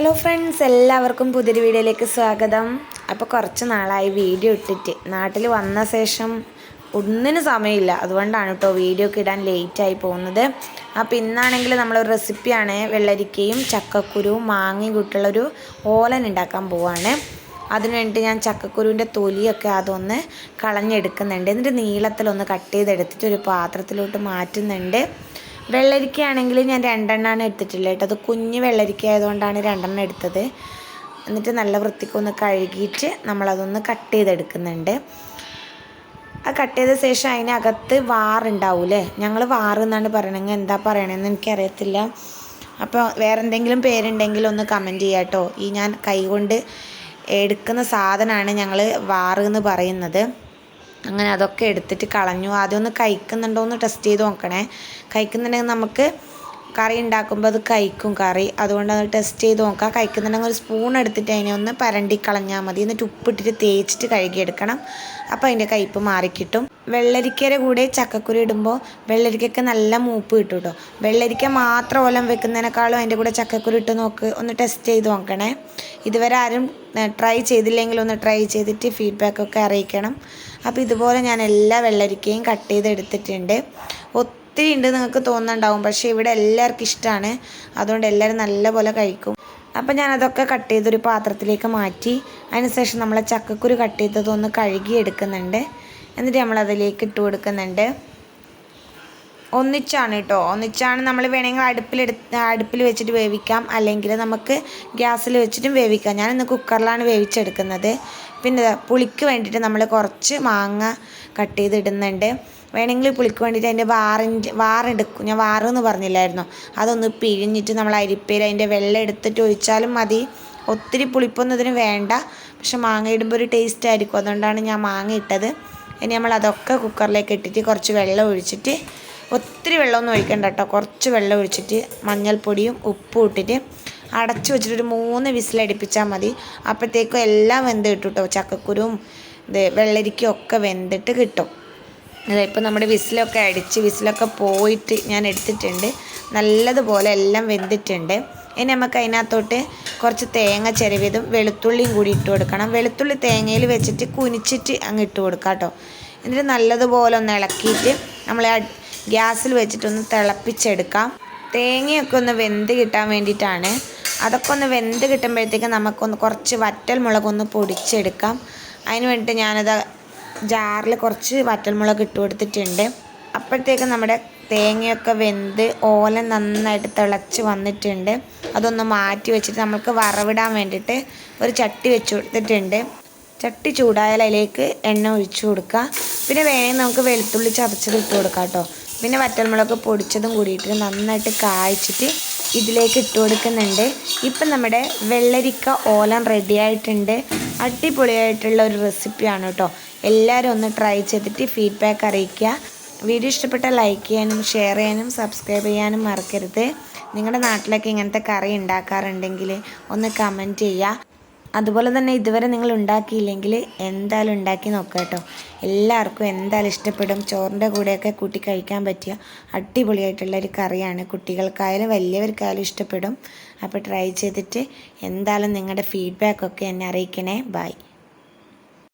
Hello friends എല്ലാവർക്കും പുതിയൊരു വീഡിയോയിലേക്ക് സ്വാഗതം. അപ്പോൾ കുറച്ച് നാളായി വീഡിയോ ഇട്ടിട്ട്. നാട്ടിൽ വന്ന ശേഷം ഒന്നിനും സമയമില്ല. അതുകൊണ്ടാണ് കേട്ടോ വീഡിയോ ഒക്കെ ഇടാൻ ലേറ്റായി പോകുന്നത്. അപ്പോൾ ഇന്നാണെങ്കിൽ നമ്മളൊരു റെസിപ്പിയാണ് വെള്ളരിക്കയും ചക്കക്കുരുവും മാങ്ങയും കൂട്ടുള്ളൊരു ഓലൻ ഉണ്ടാക്കാൻ പോവാണ്. അതിന് വേണ്ടിയിട്ട് ഞാൻ ചക്കക്കുരുവിന്റെ തൊലിയൊക്കെ അതൊന്ന് കളഞ്ഞെടുക്കുന്നുണ്ട്. എന്നിട്ട് നീളത്തിലൊന്ന് കട്ട് ചെയ്തെടുത്തിട്ട് ഒരു പാത്രത്തിലോട്ട് മാറ്റുന്നുണ്ട്. വെള്ളരിക്കയാണെങ്കിൽ ഞാൻ രണ്ടെണ്ണമാണ് എടുത്തിട്ടുള്ളത് കേട്ടോ. അത് കുഞ്ഞ് വെള്ളരിക്ക ആയതുകൊണ്ടാണ് രണ്ടെണ്ണം എടുത്തത്. എന്നിട്ട് നല്ല വൃത്തിക്കൊന്ന് കഴുകിയിട്ട് നമ്മളതൊന്ന് കട്ട് ചെയ്തെടുക്കുന്നുണ്ട്. ആ കട്ട് ചെയ്ത ശേഷം അതിനകത്ത് വാറുണ്ടാവൂലേ ഞങ്ങൾ വാറ് എന്നാണ് പറയണമെങ്കിൽ എന്താ പറയണമെന്ന് എനിക്കറിയത്തില്ല. അപ്പോൾ വേറെ എന്തെങ്കിലും പേരുണ്ടെങ്കിൽ ഒന്ന് കമന്റ് ചെയ്യാം കേട്ടോ. ഈ ഞാൻ കൈകൊണ്ട് എടുക്കുന്ന സാധനമാണ് ഞങ്ങൾ വാറ് എന്ന് പറയുന്നത്. അങ്ങനെ അതൊക്കെ എടുത്തിട്ട് കളഞ്ഞു. ആദ്യം ഒന്ന് കഴിക്കുന്നുണ്ടോ എന്ന് ടെസ്റ്റ് ചെയ്ത് നോക്കണേ. കഴിക്കുന്നുണ്ടെങ്കിൽ നമുക്ക് കറി ഉണ്ടാക്കുമ്പോൾ അത് കഴിക്കും കറി. അതുകൊണ്ട് അത് ടെസ്റ്റ് ചെയ്ത് നോക്കാം. കഴിക്കുന്നുണ്ടെങ്കിൽ ഒരു സ്പൂൺ എടുത്തിട്ട് അതിനെ ഒന്ന് പരണ്ടി കളഞ്ഞാൽ മതി. എന്നിട്ട് ഉപ്പിട്ടിട്ട് തേച്ചിട്ട് കഴുകിയെടുക്കണം. അപ്പോൾ അതിന്റെ കയ്പ്പ് മാറിക്കിട്ടും. വെള്ളരിക്കയുടെ കൂടെ ചക്കക്കുരു ഇടുമ്പോൾ വെള്ളരിക്കയ്ക്ക് നല്ല മൂപ്പ് കിട്ടും കേട്ടോ വെള്ളരിക്ക മാത്രം ഓലം വെക്കുന്നതിനേക്കാളും അതിന്റെ കൂടെ ചക്കക്കുരു ഇട്ട് നോക്ക്. ഒന്ന് ടെസ്റ്റ് ചെയ്ത് നോക്കണേ. ഇതുവരെ ആരും ട്രൈ ചെയ്തില്ലെങ്കിൽ ഒന്ന് ട്രൈ ചെയ്തിട്ട് ഫീഡ്ബാക്കൊക്കെ അറിയിക്കണം. അപ്പോൾ ഇതുപോലെ ഞാൻ എല്ലാ വെള്ളരിക്കയും കട്ട് ചെയ്ത് എടുത്തിട്ടുണ്ട് ഒത്തിരി ഉണ്ട് നിങ്ങൾക്ക് തോന്നുന്നുണ്ടാവും. പക്ഷേ ഇവിടെ എല്ലാവർക്കും ഇഷ്ടമാണ് അതുകൊണ്ട് എല്ലാവരും നല്ലപോലെ കഴിക്കും. അപ്പം ഞാനതൊക്കെ കട്ട് ചെയ്തൊരു പാത്രത്തിലേക്ക് മാറ്റി. അതിനുശേഷം നമ്മൾ ചക്കക്കുരു കട്ട് ചെയ്തതൊന്ന് കഴുകി എടുക്കുന്നുണ്ട്. എന്നിട്ട് നമ്മളതിലേക്ക് ഇട്ട് കൊടുക്കുന്നുണ്ട്. ഒന്നിച്ചാണ് കേട്ടോ. ഒന്നിച്ചാണ് നമ്മൾ വേണമെങ്കിൽ അടുപ്പിലെടുത്ത് അടുപ്പിൽ വെച്ചിട്ട് വേവിക്കാം. അല്ലെങ്കിൽ നമുക്ക് ഗ്യാസിൽ വെച്ചിട്ടും വേവിക്കാം. ഞാനിന്ന് കുക്കറിലാണ് വേവിച്ചെടുക്കുന്നത്. പിന്നെ പുളിക്ക് വേണ്ടിയിട്ട് നമ്മൾ കുറച്ച് മാങ്ങ കട്ട് ചെയ്തിടുന്നുണ്ട്. വേണമെങ്കിൽ പുളിക്ക് വേണ്ടിയിട്ട് അതിന്റെ വാറിന്റെ വാറെടുക്കും ഞാൻ വാറെന്ന് പറഞ്ഞില്ലായിരുന്നു. അതൊന്ന് പിഴിഞ്ഞിട്ട് നമ്മൾ അരിപ്പയിൽ അതിന്റെ വെള്ളം എടുത്തിട്ട് ഒഴിച്ചാലും മതി. ഒത്തിരി പുളിപ്പൊന്നും ഇതിന് വേണ്ട. പക്ഷെ മാങ്ങ ഇടുമ്പോൾ ഒരു ടേസ്റ്റ് ആയിരിക്കും. അതുകൊണ്ടാണ് ഞാൻ മാങ്ങ ഇട്ടത്. ഇനി നമ്മൾ അതൊക്കെ കുക്കറിലേക്ക് ഇട്ടിട്ട് കുറച്ച് വെള്ളം ഒഴിച്ചിട്ട് ഒത്തിരി വെള്ളമൊന്നും ഒഴിക്കണ്ട കേട്ടോ. കുറച്ച് വെള്ളം ഒഴിച്ചിട്ട് മഞ്ഞൾപ്പൊടിയും ഉപ്പും ഇട്ടിട്ട് അടച്ചു വെച്ചിട്ടൊരു മൂന്ന് വിസിലടിപ്പിച്ചാൽ മതി. അപ്പോഴത്തേക്കും എല്ലാം വെന്ത് കിട്ടും കേട്ടോ ചക്കക്കുരും ഇത് വെള്ളരിക്കും ഒക്കെ വെന്തിട്ട് കിട്ടും. ഇപ്പോൾ നമ്മുടെ വിസിലൊക്കെ അടിച്ച് വിസിലൊക്കെ പോയിട്ട് ഞാൻ എടുത്തിട്ടുണ്ട്. നല്ലതുപോലെ എല്ലാം വെന്തിട്ടുണ്ട്. ഇനി നമുക്ക് അതിനകത്തോട്ട് കുറച്ച് തേങ്ങ ചെരുവിയതും വെളുത്തുള്ളിയും കൂടി ഇട്ട് കൊടുക്കണം. വെളുത്തുള്ളി തേങ്ങയിൽ വെച്ചിട്ട് കുനിച്ചിട്ട് അങ്ങ് ഇട്ട് കൊടുക്കാം കേട്ടോ. എന്നിട്ട് നല്ലതുപോലെ ഒന്ന് ഇളക്കിയിട്ട് നമ്മൾ ഗ്യാസിൽ വെച്ചിട്ടൊന്ന് തിളപ്പിച്ചെടുക്കാം. തേങ്ങയൊക്കെ ഒന്ന് വെന്ത് കിട്ടാൻ വേണ്ടിയിട്ടാണ് അതൊക്കെ ഒന്ന് വെന്ത് കിട്ടുമ്പോഴത്തേക്ക് നമുക്കൊന്ന് കുറച്ച് വറ്റൽ മുളകൊന്ന് പൊടിച്ചെടുക്കാം. അതിന് വേണ്ടിയിട്ട് ഞാനത് ജാറിൽ കുറച്ച് വറ്റൽ മുളക് ഇട്ട് കൊടുത്തിട്ടുണ്ട്. അപ്പോഴത്തേക്ക് നമ്മുടെ തേങ്ങയൊക്കെ വെന്ത് ഓല നന്നായിട്ട് തിളച്ച് വന്നിട്ടുണ്ട്. അതൊന്ന് മാറ്റി വെച്ചിട്ട് നമുക്ക് വറവിടാൻ വേണ്ടിയിട്ട് ഒരു ചട്ടി വെച്ച് കൊടുത്തിട്ടുണ്ട്. ചട്ടി ചൂടായാൽ അതിലേക്ക് എണ്ണ ഒഴിച്ചു കൊടുക്കുക. പിന്നെ വേണമെങ്കിൽ നമുക്ക് വെളുത്തുള്ളി ചതച്ചത് ഇട്ട് കൊടുക്കാം കേട്ടോ. പിന്നെ വറ്റൽമുളക് പൊടിച്ചതും കൂടിയിട്ട് നന്നായിട്ട് കായ്ച്ചിട്ട് ഇതിലേക്ക് ഇട്ട് കൊടുക്കുന്നുണ്ട്. ഇപ്പം നമ്മുടെ വെള്ളരിക്ക ഓലം റെഡിയായിട്ടുണ്ട് അടിപൊളിയായിട്ടുള്ള ഒരു റെസിപ്പിയാണ് കേട്ടോ. എല്ലാവരും ഒന്ന് ട്രൈ ചെയ്തിട്ട് ഫീഡ്ബാക്ക് അറിയിക്കുക. വീഡിയോ ഇഷ്ടപ്പെട്ട ലൈക്ക് ചെയ്യാനും ഷെയർ ചെയ്യാനും സബ്സ്ക്രൈബ് ചെയ്യാനും മറക്കരുത്. നിങ്ങളുടെ നാട്ടിലൊക്കെ ഇങ്ങനത്തെ കറി ഉണ്ടാക്കാറുണ്ടെങ്കിൽ ഒന്ന് കമന്റ് ചെയ്യുക. അതുപോലെ തന്നെ ഇതുവരെ നിങ്ങൾ ഉണ്ടാക്കിയില്ലെങ്കിൽ എന്തായാലും ഉണ്ടാക്കി നോക്കുക കേട്ടോ. എല്ലാവർക്കും എന്തായാലും ഇഷ്ടപ്പെടും. ചോറിന്റെ കൂടെയൊക്കെ കൂട്ടി കഴിക്കാൻ പറ്റിയ അടിപൊളിയായിട്ടുള്ള ഒരു കറിയാണ്. കുട്ടികൾക്കായാലും വലിയവർക്കായാലും ഇഷ്ടപ്പെടും. അപ്പോൾ ട്രൈ ചെയ്തിട്ട് എന്തായാലും നിങ്ങളുടെ ഫീഡ്ബാക്കൊക്കെ എന്നെ അറിയിക്കണേ. ബൈ